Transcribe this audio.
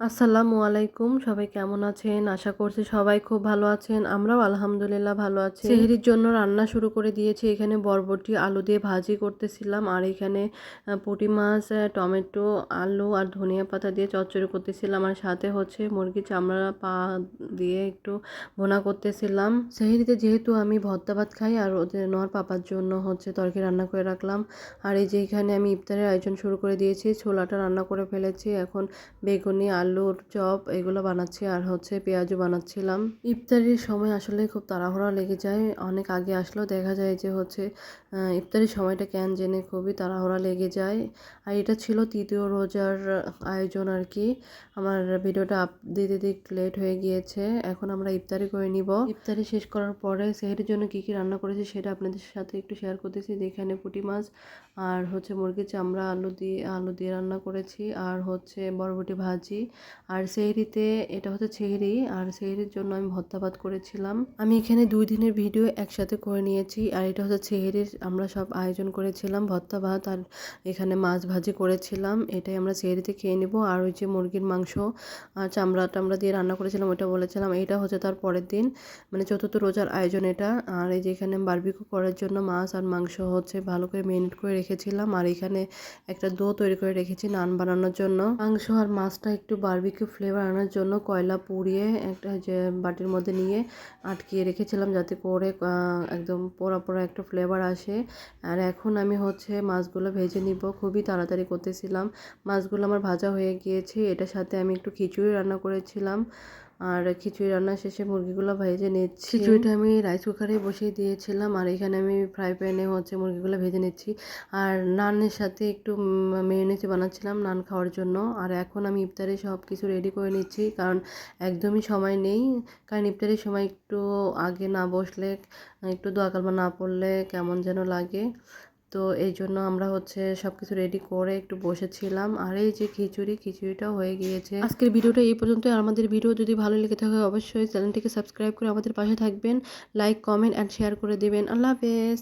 আসসালামু আলাইকুম, সবাই কেমন আছেন? আশা করছি সবাই খুব ভালো আছেন। আমরাও আলহামদুলিল্লাহ ভালো আছি। সেহরির জন্য রান্না শুরু করে দিয়েছি। এখানে বরবটি, আলু দিয়ে ভাজি করতেছিলাম। আর এখানে পুঁটি মাছ টমেটো, আলু আর ধনিয়া পাতা দিয়ে চচ্চড়ি করতেছিলাম। আর সাথে হচ্ছে মুরগি চামড়া পা দিয়ে একটু ভোনা করতেছিলাম। সেহরিতে যেহেতু আমি ভর্তা ভাত খাই, আর ওদের নোয়ার পাপার জন্য হচ্ছে তরকারি রান্না করে রাখলাম। আর এই যে এখানে আমি ইফতারের আয়োজন শুরু করে দিয়েছি, ছোলাটা রান্না করে ফেলেছি। এখন বেগুনি আলুর চপ এগুলো বানাচ্ছি আর হচ্ছে পেঁয়াজও বানাচ্ছিলাম। ইফতারির সময় আসলে খুব তাড়াহুড়া লেগে যায়। অনেক আগে আসলেও দেখা যায় যে হচ্ছে ইফতারির সময়টা ক্যান জেনে খুবই তাড়াহুড়া লেগে যায়। আর এটা ছিল তৃতীয় রোজার আয়োজন আর কি। আমার ভিডিওটা আপ, দিতে দিক লেট হয়ে গিয়েছে। এখন আমরা ইফতারি করে নিব। ইফতারি শেষ করার পরে সেহেরির জন্য কী কী রান্না করেছি সেটা আপনাদের সাথে একটু শেয়ার করতেছি। যেখানে পুঁটি মাছ আর হচ্ছে মুরগির চামড়া, আলু দিয়ে আলু দিয়ে রান্না করেছি। আর হচ্ছে বরবটি ভাজি। আর সেহরিতে এটা হচ্ছে ছেহরি আর সেহরির জন্য আমি ভর্তা ভাত করেছিলাম। আমি এখানে দুই দিনের ভিডিও একসাথে করে নিয়েছি, আর এটা হচ্ছে ছেহরির আমরা সব আয়োজন করেছিলাম ভর্তা ভাত আর এখানে মাছ ভাজি করেছিলাম। এটাই আমরা সেহরিতে খেয়ে নেব। আর ওই যে মুরগির মাংস, আর চামড়া টামড়া দিয়ে রান্না করেছিলাম, ওটা বলেছিলাম, এটা হচ্ছে তার পরের দিন। মানে চতুর্থ রোজার আয়োজন এটা। আর এই যে এখানে বারবিকু করার জন্য মাছ আর মাংস হচ্ছে ভালো করে মেরিনেট করে রেখেছিলাম। আর এখানে একটা দো তৈরি করে রেখেছি নান বানানোর জন্য। মাংস আর মাছটা একটু বারবিকিউ ফ্লেভার আনার জন্য কয়লা পুড়িয়ে একটা যে বাটির মধ্যে নিয়ে আটকিয়ে রেখেছিলাম যাতে করে একদম পোড়া পোড়া একটা ফ্লেভার আসে। আর এখন আমি হচ্ছে মাছগুলো ভেজে নিব, খুবই তাড়াতাড়ি করতেছিলাম। মাছগুলো আমার ভাজা হয়ে গিয়েছে, এটার সাথে আমি একটু খিচুড়ি রান্না করেছিলাম। আর খিচুড়ি রান্না শেষে মুরগিগুলো ভেজে নিচ্ছি। খিচুড়িটা আমি রাইস কুকারে বসিয়ে দিয়েছিলাম, আর এখানে আমি ফ্রাই প্যানে হচ্ছে মুরগিগুলো ভেজে নিচ্ছি। আর নানের সাথে একটু মেয়োনেজে বানাচ্ছিলাম নান খাওয়ার জন্য। আর এখন আমি ইফতারে সব কিছু রেডি করে নিচ্ছি, কারণ একদমই সময় নেই। কারণ ইফতারের সময় একটু আগে না বসলে, একটু দোয়া কালমা না পড়লে কেমন যেন লাগে। তো এই জন্য আমরা হচ্ছে সব কিছু রেডি করে একটু বসেছিলাম। আর এই যে খিচুড়ি, খিচুড়িটাও হয়ে গিয়েছে। আজকের ভিডিওটা এই পর্যন্ত আমাদের ভিডিও যদি ভালো লেগে থাকে অবশ্যই চ্যানেলটিকে সাবস্ক্রাইব করে আমাদের পাশে থাকবেন। লাইক কমেন্ট অ্যান্ড শেয়ার করে দেবেন। আল্লাহ হাফেজ।